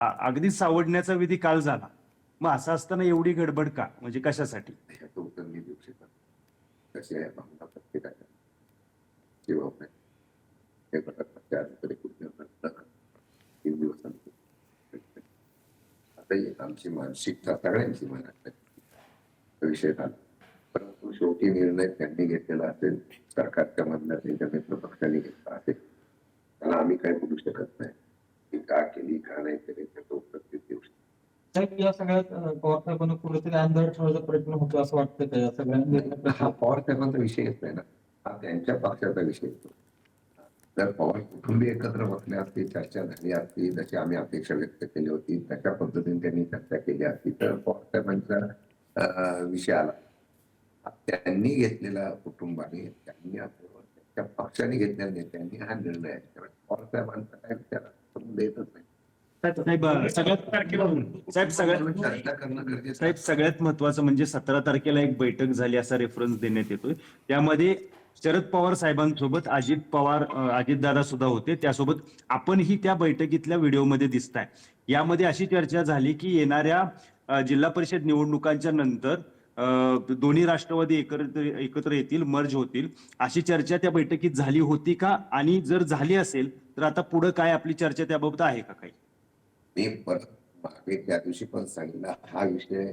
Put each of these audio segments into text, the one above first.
अगदी सावडण्याचा विधी काल झाला. मग असं असताना एवढी गडबड का? म्हणजे कशासाठी? उत्तर मी देऊ कशी आहे आहे. तीन आता आमची मानसिकता सगळ्यांची मनात विषय झाला. परंतु शेवटी निर्णय त्यांनी घेतलेला असेल सरकारच्या मधल्या त्यांच्या मित्र पक्षाने घेतला असेल. त्याला आम्ही काही बोलू शकत नाही. का केली का नाही केली त्याचं उत्तर ते देऊ शकतो या सगळ्यात पवार साहेबांना कुठेतरी अंधार ठेवण्याचा प्रयत्न होतो असं वाटतं का या सगळ्या निर्णयात? हा पवार साहेबांचा विषय येत नाही ना. हा त्यांच्या पक्षाचा विषय येतो जर पवार कुटुंबीय एकत्र बसले असते चर्चा झाली असती जशी आम्ही अपेक्षा व्यक्त केली होती तशा पद्धतीने त्यांनी चर्चा केली असती तर पवार साहेबांचा विषय आला. त्यांनी घेतलेला कुटुंबाने त्यांनी आपलं- त्यांच्या पक्षाने घेतलेल्या नेत्यांनी हा निर्णय पवार साहेबांचा काय विचार नाही. साहेब सगळ्यात साहेब सगळ्यात चर्चा करणं गरजेचं साहेब सगळ्यात महत्वाचं म्हणजे सतरा तारखेला एक बैठक झाली असा रेफरन्स देण्यात येतोय. त्यामध्ये शरद पवार साहेबांसोबत अजित पवार अजित दादा सुद्धा होते. त्यासोबत आपणही त्या बैठकीतल्या व्हिडिओमध्ये दिसताय. यामध्ये अशी चर्चा झाली की येणाऱ्या अ, जिल्हा परिषद निवडणुकांच्या नंतर अ, दोन्ही राष्ट्रवादी एकत्र एकत्र येतील मर्ज होतील. अशी चर्चा त्या बैठकीत झाली होती का? आणि जर झाली असेल तर आता पुढे काय आपली चर्चा त्याबाबत आहे का काही? मी परत मागे त्या दिवशी पण सांगितलं हा विषय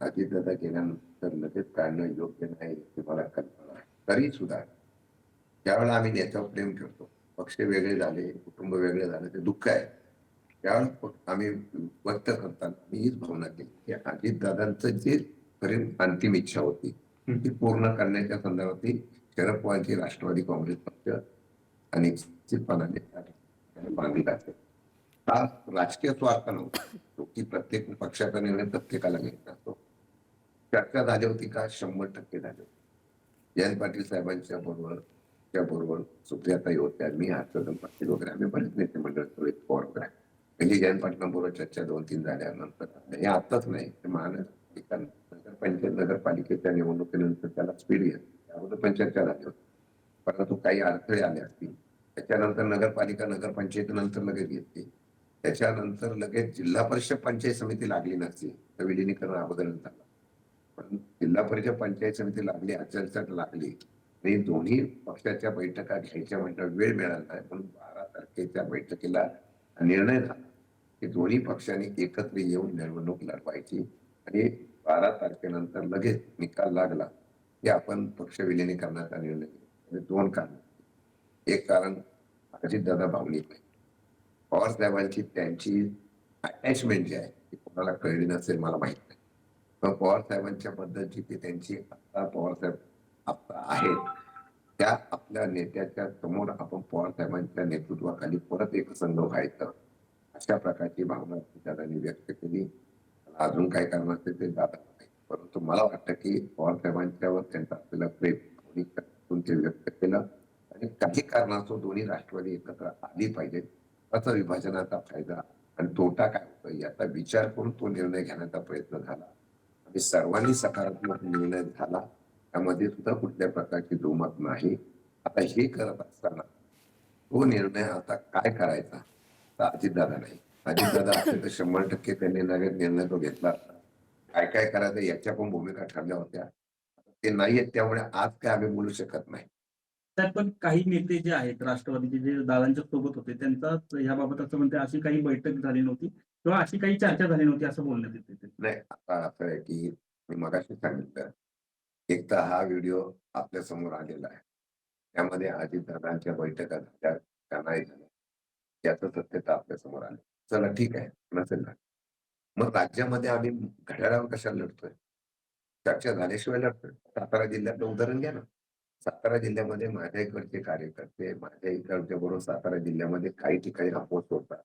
अजितदादा केल्यानंतर लगेच काढणं योग्य नाही हे मला कल्पना आहे. तरी सुद्धा ज्यावेळेला आम्ही नेत्यावर प्रेम करतो पक्ष वेगळे झाले कुटुंब वेगळे झाले ते दुःख आहे. त्यावेळेस आम्ही व्यक्त करताना मी हीच भावना केली की अजितदादांचं जे खरी अंतिम इच्छा होती ती पूर्ण करण्याच्या संदर्भात शरद पवारची राष्ट्रवादी काँग्रेस पक्ष आणि निश्चितपणाने बांधली जाते हा राजकीय स्वार्थ नव्हता. तो की प्रत्येक पक्षाचा निर्णय प्रत्येकाला घ्यायचा असतो. चर्चा झाली होती का? शंभर टक्के झाली होती. जयंत पाटील साहेबांच्या बरोबर त्या बरोबर सुप्रियाताई होत्या मी हर्षवर्धन पाटील वगैरे आम्ही बरेच नेते मंडळ रोहित पवार वगैरे पहिली जयंत पाटलांबरोबर चर्चा दोन तीन झाल्यानंतर हे आताच नाही ते महानगर नगरपंचायत नगरपालिकेच्या निवडणुकीनंतर त्याला स्पीड घेतली त्याबद्दल पण चर्चा झाली होती. परंतु काही अडथळे आले असतील. त्याच्यानंतर नगरपालिका नगरपंचायत नंतर लगेच घेतली त्याच्यानंतर लगेच जिल्हा परिषद पंचायत समिती लागली नसती. तर विलिनीकरण अगोदर झालं. पण जिल्हा परिषद पंचायत समिती लागली अचलचट लागली. आणि दोन्ही पक्षाच्या बैठका घ्यायच्या म्हणतात वेळ मिळाला नाही. म्हणून बारा तारखेच्या बैठकीला निर्णय झाला की दोन्ही पक्षांनी एकत्र येऊन निवडणूक लढवायची. आणि बारा तारखेनंतर लगेच निकाल लागला की आपण पक्ष विलिनीकरणाचा निर्णय दोन कारण. एक कारण अजितदादा भावनिक नाही. पवार साहेबांची त्यांची अटॅचमेंट जी आहे ती कोणाला कळली नसेल मला माहीत नाही. पण पवार साहेबांच्या बद्दलची ती त्यांची आता पवार साहेब आता आहेत त्या आपल्या नेत्याच्या समोर आपण पवार साहेबांच्या नेतृत्वाखाली परत एक संघ व्हायचं. अशा प्रकारची भावना दादांनी व्यक्त केली. अजून काय कारण असते ते दादा नाही. परंतु मला वाटतं की पवार साहेबांच्यावर त्यांचा आपल्याला प्रेम भावनिकतातून व्यक्त केलं. आणि काही कारणास्तव दोन्ही राष्ट्रवादी एकत्र आली पाहिजेत. त्याचा विभाजनाचा फायदा आणि तोटा काय होतो याचा विचार करून तो निर्णय घेण्याचा प्रयत्न झाला. आणि सर्वांनी सकारात्मक निर्णय झाला. त्यामध्ये सुद्धा कुठल्या प्रकारची दुमत नाही. आता हे करत असताना तो निर्णय आता काय करायचा तर अजितदादा नाही. अजितदादा असेल तर शंभर टक्के त्यांनी नवीन निर्णय तो घेतला असता. काय काय करायचं याच्या पण भूमिका ठरल्या होत्या. ते नाहीयेत त्यामुळे आज काय आम्ही बोलू शकत नाही. त्यात पण काही नेते जे आहेत राष्ट्रवादीचे जे दादांच्या सोबत होते त्यांचा याबाबत असं म्हणते अशी काही बैठक झाली नव्हती किंवा अशी काही चर्चा झाली नव्हती असं बोलण्यात येते नाही आता असं आहे की मी मगाशी सांगितलं एक तर हा व्हिडिओ आपल्यासमोर आलेला आहे. त्यामध्ये अजितदादांच्या बैठका झाल्या का नाही झाल्या याचं सत्यता आपल्यासमोर आलं. चला ठीक आहे नसेल ना मग राज्यामध्ये आम्ही घड्याळावर कशाला लढतोय? चर्चा झाल्याशिवाय लढतोय. सातारा जिल्ह्यातलं उदाहरण घ्या ना. सातारा जिल्ह्यामध्ये माझ्या इकडचे कार्यकर्ते माझ्या इकडच्या बरोबर सातारा जिल्ह्यामध्ये काही ठिकाणी अपोज होतात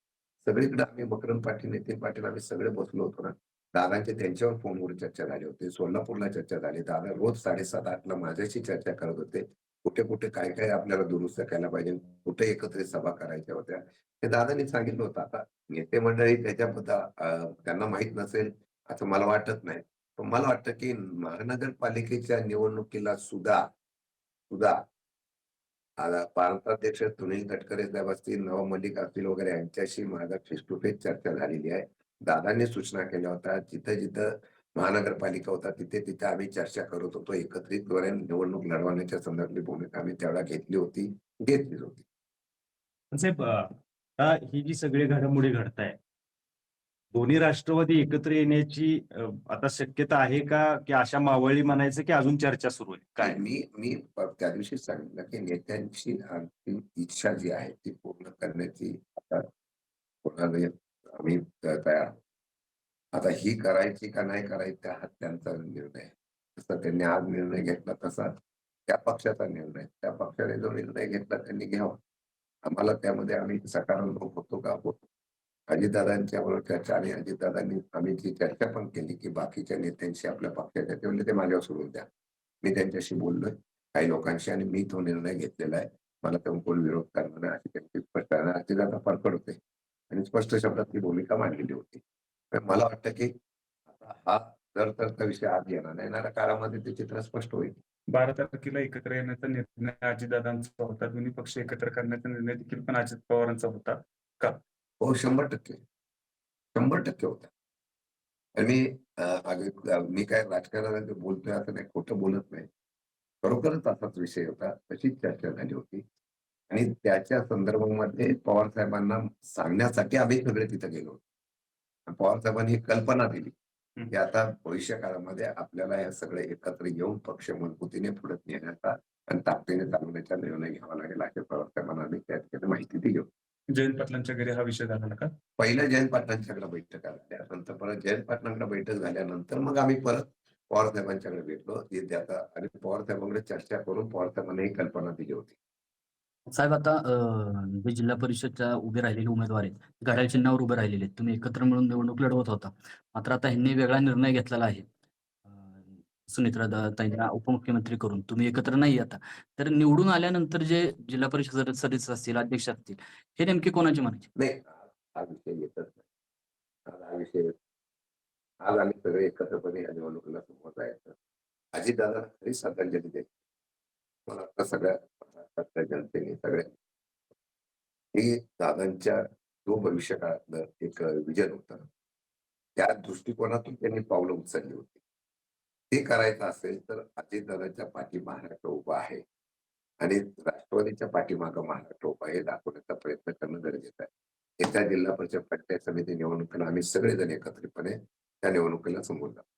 सगळीकडे आम्ही मकरंद पाटील नितीन पाटील आम्ही सगळे बसलो होतो ना. दादांचे त्यांच्यावर फोनवर चर्चा झाली होती सोलापूरला चर्चा झाली. दादा रोज साडेसात आठला माझ्याशी चर्चा करत होते. कुठे कुठे काय काय आपल्याला दुरुस्त करायला पाहिजे कुठे एकत्रित सभा करायच्या होत्या. हे दादांनी सांगितलं होतं. आता नेते मंडळी त्याच्याबद्दल त्यांना माहीत नसेल असं मला वाटत नाही. मला वाटतं की महानगरपालिकेच्या निवडणुकीला सुद्धा सुद्धा आता प्रांताध्यक्ष सुनील तटकरे साहेब असतील नव मलिक असतील वगैरे यांच्याशी माझा फेस टू फेस चर्चा झालेली आहे. दादांनी सूचना केल्या होत्या जिथं जिथं महानगरपालिका होता तिथे तिथे आम्ही चर्चा करत होतो. एकत्रितद्वारे निवडणूक लढवण्याच्या संदर्भातली भूमिका आम्ही त्यावेळेला घेतली होती घेतलीच होती. साहेब ही जी सगळी घडामोडी घडताय दोन्ही राष्ट्रवादी एकत्र येण्याची आता शक्यता आहे का? की अशा मावळी म्हणायचं की अजून चर्चा सुरू आहे? काय? मी मी त्या दिवशी सांगितलं की नेत्यांची अंतिम इच्छा जी आहे ती पूर्ण करण्याची आता कोणाला आम्ही तयार. आता ही करायची का नाही करायची हा त्यांचा निर्णय. आहे. जसा त्यांनी आज निर्णय घेतला तसा त्या पक्षाचा निर्णय. त्या पक्षाने जो निर्णय घेतला त्यांनी घ्यावा. आम्हाला त्यामध्ये आम्ही सकारात्मक होतो का? होतो. अजितदादांच्या बरोबर चर्चा आणि अजितदादांनी आम्ही जी चर्चा पण केली की बाकीच्या नेत्यांशी आपल्या पक्षाच्या ते म्हणले ते माझ्यावर सोडून द्या. मी त्यांच्याशी बोललोय. काही लोकांशी आणि मी तो निर्णय घेतलेला आहे. मला तेव्हा कोण विरोध करणार नाही अशी त्यांची स्पष्ट अजितदादा फरफड होते. आणि स्पष्ट शब्दात ती भूमिका मांडलेली होती. तर मला वाटतं की हा जर तर विषय आज येणार नाही. येणाऱ्या काळामध्ये ते चित्र स्पष्ट होईल. बारा तारखेला एकत्र येण्याचा निर्णय अजितदादांचा होता. दोन्ही पक्ष एकत्र करण्याचा निर्णय देखील पण अजित पवारांचा होता का? हो शंभर टक्के. शंभर टक्के होता. आणि मी अं, काय राजकारणात बोलतोय असं नाही खोटं बोलत नाही. खरोखरच असाच विषय होता. तशीच चर्चा झाली होती. आणि त्याच्या संदर्भामध्ये पवार साहेबांना सांगण्यासाठी आम्ही सगळे तिथे गेलो होतो. आणि पवार साहेबांनी ही कल्पना दिली की आता भविष्य काळामध्ये आपल्याला हे सगळे एकत्र येऊन पक्ष मजबूतीने पुढे नेण्याचा आणि ताकदीने चालवण्याचा निर्णय घ्यावा लागेल असे पवार साहेबांना आम्ही त्या ठिकाणी माहिती दिली होती. जयंत पाटलांच्या घरी हा विषय झाला का? पहिल्या जयंत पाटलांच्याकडे बैठक झाल्या नंतर परत जयंत पाटलांकडे बैठक झाल्यानंतर मग आम्ही परत पवार साहेबांच्याकडे भेटलो. ते आता आणि पवार साहेबांकडे चर्चा करून पवार साहेबांनी ही कल्पना दिली होती. साहेब आता जे जिल्हा परिषदच्या उभे राहिलेले उमेदवार आहेत. घड्याळ चिन्हावर उभे राहिलेले आहेत. तुम्ही एकत्र मिळून निवडणूक लढवत होता. मात्र आता ह्यांनी वेगळा निर्णय घेतलेला आहे. सुनित्रा दा- ताईंना उपमुख्यमंत्री करून तुम्ही एकत्र नाही आता तर निवडून आल्यानंतर जे जिल्हा परिषद सदस्य- असतील अध्यक्ष असतील हे नेमके कोणाचे म्हणायचे? नाही हा विषय येतच नाही. आज हा विषय आज आम्ही सगळे एकत्रपणे या निवडणुकीला समोर जायचं अजितदादा खरी श्रद्धांजली द्यायची मला सगळ्या महाराष्ट्रातल्या जनतेने सगळ्या हे दादांच्या जो भविष्य काळातलं एक विजन होता त्या दृष्टिकोनातून त्यांनी पावलं उचलली होती. ते करायचं असेल तर अजितदादाच्या पाठी महाराष्ट्र उभा आहे. आणि राष्ट्रवादीच्या पाठीमागं महाराष्ट्र उभा आहे हे दाखवण्याचा प्रयत्न करणं गरजेचं आहे. येत्या जिल्हा परिषद पंचायत समिती निवडणुकीला आम्ही सगळेजण एकत्रितपणे त्या निवडणुकीला समोर जातो